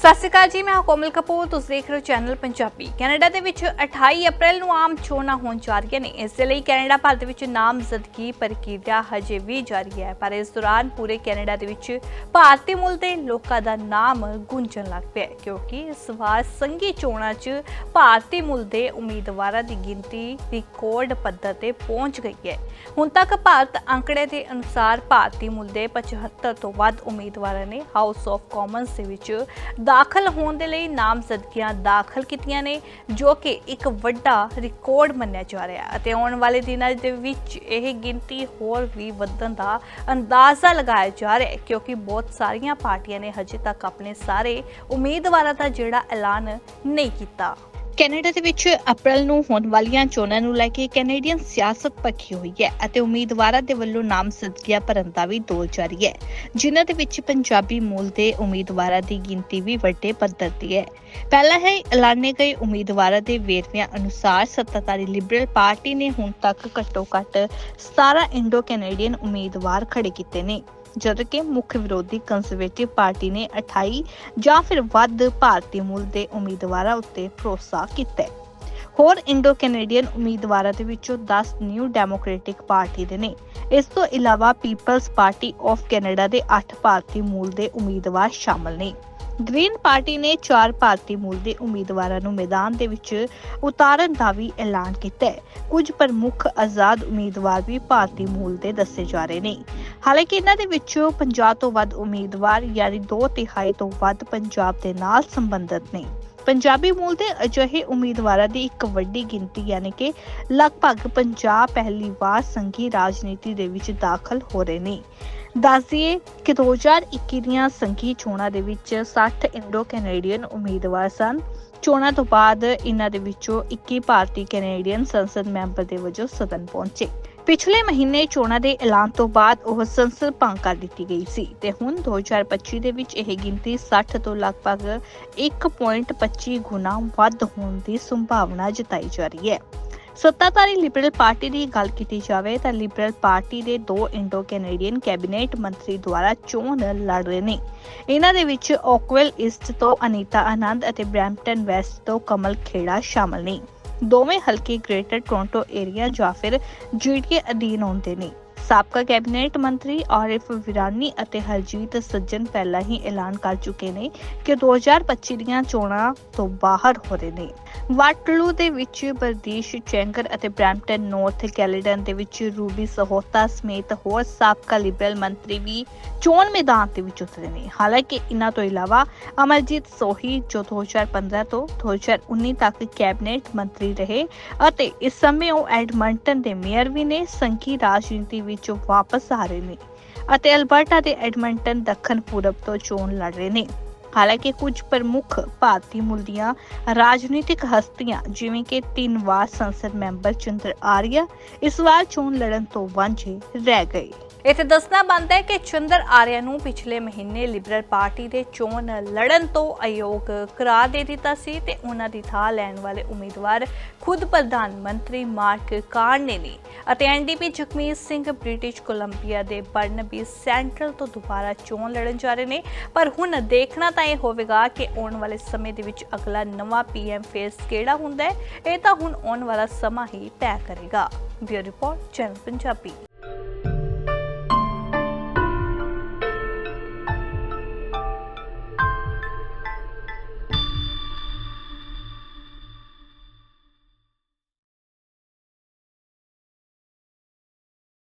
ਸਤਿ ਸ਼੍ਰੀ ਅਕਾਲ ਜੀ, ਮੈਂ ਕੋਮਲ ਕਪੂਰ, ਤੁਸੀਂ ਦੇਖ ਰਹੇ ਹੋ ਚੈਨਲ ਪੰਜਾਬੀ। ਕੈਨੇਡਾ ਦੇ ਵਿੱਚ 28 ਅਪ੍ਰੈਲ ਨੂੰ ਆਮ ਚੋਣਾਂ ਹੋਣ ਜਾ ਰਹੀਆਂ ਨੇ। ਇਸ ਦੇ ਲਈ ਕੈਨੇਡਾ ਭਾਰਤ ਵਿੱਚ ਨਾਮਜ਼ਦਗੀ ਪ੍ਰਕਿਰਿਆ ਹਜੇ ਵੀ ਜਾਰੀ ਹੈ। ਪਰ ਇਸ ਦੌਰਾਨ ਪੂਰੇ ਕੈਨੇਡਾ ਦੇ ਵਿੱਚ ਭਾਰਤੀ ਮੂਲ ਦੇ ਲੋਕਾਂ ਦਾ ਨਾਮ ਗੂੰਜਣ ਲੱਗ ਪਿਆ ਕਿਉਂਕਿ ਇਸ ਵਾਰ ਸੰਘੀ ਚੋਣਾਂ 'ਚ ਭਾਰਤੀ ਮੂਲ ਦੇ ਉਮੀਦਵਾਰਾਂ ਦੀ ਗਿਣਤੀ ਰਿਕਾਰਡ ਪੱਧਰ ਤੇ ਪਹੁੰਚ ਗਈ ਹੈ। ਹੁਣ ਤੱਕ ਭਾਰਤ ਅੰਕੜੇ ਦੇ ਅਨੁਸਾਰ ਭਾਰਤੀ ਮੂਲ ਦੇ 75 ਤੋਂ ਵੱਧ ਉਮੀਦਵਾਰਾਂ ਨੇ ਹਾਊਸ ਆਫ ਕਾਮਨਸ ਦੇ ਵਿੱਚ ਦਾਖਲ ਹੋਣ ਦੇ ਲਈ ਨਾਮਜ਼ਦਗੀਆਂ ਦਾਖਲ ਕੀਤੀਆਂ ਨੇ, ਜੋ ਕਿ ਇੱਕ ਵੱਡਾ ਰਿਕਾਰਡ ਮੰਨਿਆ ਜਾ ਰਿਹਾ ਹੈ। ਅਤੇ ਆਉਣ ਵਾਲੇ ਦਿਨਾਂ ਦੇ ਵਿੱਚ ਇਹ ਗਿਣਤੀ ਹੋਰ ਵੀ ਵਧਣ ਦਾ ਅੰਦਾਜ਼ਾ ਲਗਾਇਆ ਜਾ ਰਿਹਾ ਹੈ, ਕਿਉਂਕਿ ਬਹੁਤ ਸਾਰੀਆਂ ਪਾਰਟੀਆਂ ਨੇ ਹਜੇ ਤੱਕ ਆਪਣੇ ਸਾਰੇ ਉਮੀਦਵਾਰਾਂ ਦਾ ਜਿਹੜਾ ਐਲਾਨ ਨਹੀਂ ਕੀਤਾ। ਕੈਨੇਡਾ ਦੇ ਵਿੱਚ ਅਪ੍ਰੈਲ ਨੂੰ ਹੋਣ ਵਾਲੀਆਂ ਚੋਣਾਂ ਨੂੰ ਲੈ ਕੇ ਕੈਨੇਡੀਅਨ ਸਿਆਸਤ ਪੱਖੀ ਹੋਈ ਹੈ ਅਤੇ ਉਮੀਦਵਾਰਾਂ ਦੇ ਵੱਲੋਂ ਨਾਮਜ਼ਦਗੀਆਂ ਭਰਨ ਦਾ ਵੀ ਦੌਰ ਜਾਰੀ ਹੈ, ਜਿਨ੍ਹਾਂ ਦੇ ਵਿੱਚ ਪੰਜਾਬੀ ਮੂਲ ਦੇ ਉਮੀਦਵਾਰਾਂ ਦੀ ਗਿਣਤੀ ਵੀ ਵੱਡੇ ਪੱਧਰ ਤੇ ਹੈ। ਪਹਿਲਾਂ ਹੈ ਐਲਾਨੇ ਗਏ ਉਮੀਦਵਾਰਾਂ ਦੇ ਵੇਰਵਿਆਂ ਅਨੁਸਾਰ ਸੱਤਾਧਾਰੀ ਲਿਬਰਲ ਪਾਰਟੀ ਨੇ ਹੁਣ ਤੱਕ ਘੱਟੋ-ਘੱਟ 17 ਇੰਡੋ ਕੈਨੇਡੀਅਨ ਉਮੀਦਵਾਰ ਖੜੇ ਕੀਤੇ ਨੇ। ਜਦਕਿ ਮੁੱਖ ਵਿਰੋਧੀ ਕੰਜ਼ਰਵੇਟਿਵ ਪਾਰਟੀ ਨੇ 28 ਜਾਂ ਫਿਰ ਵੱਧ ਭਾਰਤੀ ਮੂਲ ਦੇ ਉਮੀਦਵਾਰਾਂ ਉੱਤੇ ਭਰੋਸਾ ਕੀਤਾ ਹੈ। ਹੋਰ ਇੰਡੋ ਕੈਨੇਡੀਅਨ ਉਮੀਦਵਾਰਾਂ ਦੇ ਵਿੱਚੋਂ 10 ਨਿਊ ਡੈਮੋਕ੍ਰੈਟਿਕ ਪਾਰਟੀ ਦੇ ਨੇ। ਇਸ ਤੋਂ ਇਲਾਵਾ ਪੀਪਲਸ ਪਾਰਟੀ ਆਫ ਕੈਨੇਡਾ ਦੇ 8 ਭਾਰਤੀ ਮੂਲ ਦੇ ਉਮੀਦਵਾਰ ਸ਼ਾਮਲ ਨੇ। ਗ੍ਰੀਨ ਪਾਰਟੀ ਨੇ 4 ਭਾਰਤੀ ਮੂਲ ਦੇ ਉਮੀਦਵਾਰਾਂ ਨੂੰ ਮੈਦਾਨ ਦੇ ਵਿੱਚ ਉਤਾਰਨ ਦਾ ਵੀ ਐਲਾਨ ਕੀਤਾ ਹੈ। ਕੁਝ ਪ੍ਰਮੁੱਖ ਆਜ਼ਾਦ ਉਮੀਦਵਾਰ ਵੀ ਭਾਰਤੀ ਮੂਲ ਦੇ ਦੱਸੇ ਜਾ ਰਹੇ ਨੇ। ਹਾਲਾਂਕਿ ਇਹਨਾਂ ਦੇ ਵਿੱਚੋਂ 50 ਤੋਂ ਵੱਧ ਉਮੀਦਵਾਰ ਯਾਨੀ 2 ਤਿਹਾਈ ਤੋਂ ਵੱਧ ਪੰਜਾਬ ਦੇ ਨਾਲ ਸੰਬੰਧਿਤ ਨੇ। ਪੰਜਾਬੀ ਮੂਲ ਦੇ ਅਜਿਹੇ ਉਮੀਦਵਾਰਾਂ ਦੀ ਇੱਕ ਵੱਡੀ ਗਿਣਤੀ ਯਾਨੀ ਕਿ ਲਗਭਗ 50 ਪਹਿਲੀ ਵਾਰ ਸੰਘੀ ਰਾਜਨੀਤੀ ਦੇ ਵਿੱਚ ਦਾਖਲ ਹੋ ਰਹੇ ਨੇ। ਦੱਸਦੀਏ ਕਿ 2021 ਦੀਆਂ ਸੰਘੀ ਚੋਣਾਂ ਦੇ ਵਿੱਚ 60 ਇੰਡੋ ਕੈਨੇਡੀਅਨ ਉਮੀਦਵਾਰ ਸਨ। ਚੋਣਾਂ ਤੋਂ ਬਾਅਦ ਇਹਨਾਂ ਦੇ ਵਿੱਚੋਂ 21 ਭਾਰਤੀ ਕੈਨੇਡੀਅਨ ਸੰਸਦ ਮੈਂਬਰ ਦੇ ਵਜੋਂ ਸਦਨ ਪਹੁੰਚੇ। ਪਿਛਲੇ ਮਹੀਨੇ ਚੋਣਾਂ ਦੇ ਐਲਾਨ ਤੋਂ ਬਾਅਦ ਉਹ ਸੰਸਦ ਭੰਗ ਕਰ ਦਿੱਤੀ ਗਈ ਸੀ ਤੇ ਹੁਣ 2025 ਦੇ ਵਿੱਚ ਇਹ ਗਿਣਤੀ 60 ਤੋਂ ਲਗਭਗ 1.25 ਗੁਣਾ ਵੱਧ ਹੋਣ ਦੀ ਸੰਭਾਵਨਾ ਜਤਾਈ ਜਾ ਰਹੀ ਹੈ। ਸੱਤਾਧਾਰੀ ਲਿਬਰਲ ਪਾਰਟੀ ਦੀ ਗੱਲ ਕੀਤੀ ਜਾਵੇ ਤਾਂ ਲਿਬਰਲ ਪਾਰਟੀ ਦੇ ਦੋ ਇੰਡੋ ਕੈਨੇਡੀਅਨ ਕੈਬਨਿਟ ਮੰਤਰੀ ਦੁਆਰਾ ਚੋਣ ਲੜ ਰਹੇ ਨੇ। ਇਹਨਾਂ ਦੇ ਵਿੱਚ ਓਕਵੈਲ ਈਸਟ ਤੋਂ ਅਨੀਤਾ ਆਨੰਦ ਅਤੇ ਬ੍ਰੈਂਪਟਨ ਵੈਸਟ ਤੋਂ ਕਮਲ ਖੇੜਾ ਸ਼ਾਮਲ ਨੇ। ਦੋਵੇਂ ਹਲਕੇ ਗ੍ਰੇਟਰ ਟੋਰਾਂਟੋ ਏਰੀਆ ਜਾਂ ਫਿਰ ਜੀਟੀਏ ਅਧੀਨ ਆਉਂਦੇ ਨੇ। ਸਾਬਕਾ ਕੈਬਨਿਟ ਮੰਤਰੀ ਔਰਿਫ ਵਿਰਾਨੀ ਅਤੇ ਹਰਜੀਤ ਸੱਜਣ ਪਹਿਲਾਂ ਹੀ ਐਲਾਨ ਕਰ ਚੁੱਕੇ ਨੇ ਕਿ 2025 ਦੀਆਂ ਚੋਣਾਂ ਤੋਂ ਬਾਹਰ ਹੋ ਰਹੇ ਨੇ। ਵਾਟਲੂ ਦੇ ਵਿੱਚ ਬਰਦੀਸ਼ ਚੈਂਗਰ ਅਤੇ ਬ੍ਰੈਂਪਟਨ ਨਾਰਥ ਕੈਲੀਡਨ ਦੇ ਵਿੱਚ ਰੂਬੀ ਸਹੋਤਾ ਸਮੇਤ ਹੋਰ ਸਾਬਕਾ ਲਿਬਰਲ ਮੰਤਰੀ ਵੀ ਚੋਣ ਮੈਦਾਨ ਦੇ ਵਿੱਚ ਉਤਰੇ ਨੇ। ਹਾਲਾਂਕਿ ਇਹਨਾਂ ਤੋਂ ਇਲਾਵਾ ਅਮਰਜੀਤ ਸੋਹੀ ਜੋ 2015 ਤੋਂ 2019 ਤੱਕ ਕੈਬਨਿਟ ਮੰਤਰੀ ਰਹੇ ਅਤੇ ਇਸ ਸਮੇਂ ਉਹ ਐਡਮੰਟਨ ਦੇ ਮੇਅਰ ਵੀ ਨੇ। ਸੰਘੀ ਰਾਜਨੀਤੀ ਵਿੱਚ ਵਾਪਸ ਆ ਰਹੇ ਨੇ ਅਤੇ ਅਲਬਰਟਾ ਦੇ ਐਡਮੰਟਨ ਦੱਖਣ ਪੂਰਬ ਤੋਂ ਚੋਣ ਲੜ ਰਹੇ ਨੇ। ਹਾਲਾਂਕਿ ਕੁਝ ਪ੍ਰਮੁੱਖ ਭਾਰਤੀ ਮੂਲ ਦੀਆਂ ਰਾਜਨੀਤਿਕ ਹਸਤੀਆਂ, ਜਿਵੇਂ ਕਿ ਤਿੰਨ ਵਾਰ ਸੰਸਦ ਮੈਂਬਰ ਚੰਦਰ ਆਰੀਆ, ਇਸ ਵਾਰ ਚੋਣ ਲੜਨ ਤੋਂ ਵਾਂਝੇ ਰਹਿ ਗਏ। ਇੱਥੇ ਦੱਸਣਾ ਬਣਦਾ ਹੈ ਕਿ ਚੰਦਰ ਆਰਿਆ ਨੂੰ ਪਿਛਲੇ ਮਹੀਨੇ ਲਿਬਰਲ ਪਾਰਟੀ ਦੇ ਚੋਣ ਲੜਨ ਤੋਂ ਅਯੋਗ ਕਰਾਰ ਦੇ ਦਿੱਤਾ ਸੀ ਤੇ ਉਹਨਾਂ ਦੀ ਥਾਂ ਲੈਣ ਵਾਲੇ ਉਮੀਦਵਾਰ ਖੁਦ ਪ੍ਰਧਾਨ ਮੰਤਰੀ ਮਾਰਕ ਕਾਰਨੇ ਨੇ। ਅਤੇ NDP Jagmeet Singh British Columbia ਦੇ ਬਰਨਬੀ ਸੈਂਟਰਲ ਤੋਂ ਦੁਬਾਰਾ ਚੋਣ ਲੜਨ ਜਾ ਰਹੇ ਨੇ। ਪਰ ਹੁਣ ਦੇਖਣਾ ਤਾਂ ਇਹ ਹੋਵੇਗਾ ਕਿ ਆਉਣ ਵਾਲੇ ਸਮੇਂ ਦੇ ਵਿੱਚ ਅਗਲਾ ਨਵਾਂ ਪੀਐਮ ਫੇਸ ਕਿਹੜਾ ਹੁੰਦਾ ਹੈ, ਇਹ ਤਾਂ ਹੁਣ ਆਉਣ ਵਾਲਾ ਸਮਾਂ ਹੀ ਤੈਅ ਕਰੇਗਾ। Bureau report, channel Punjabi.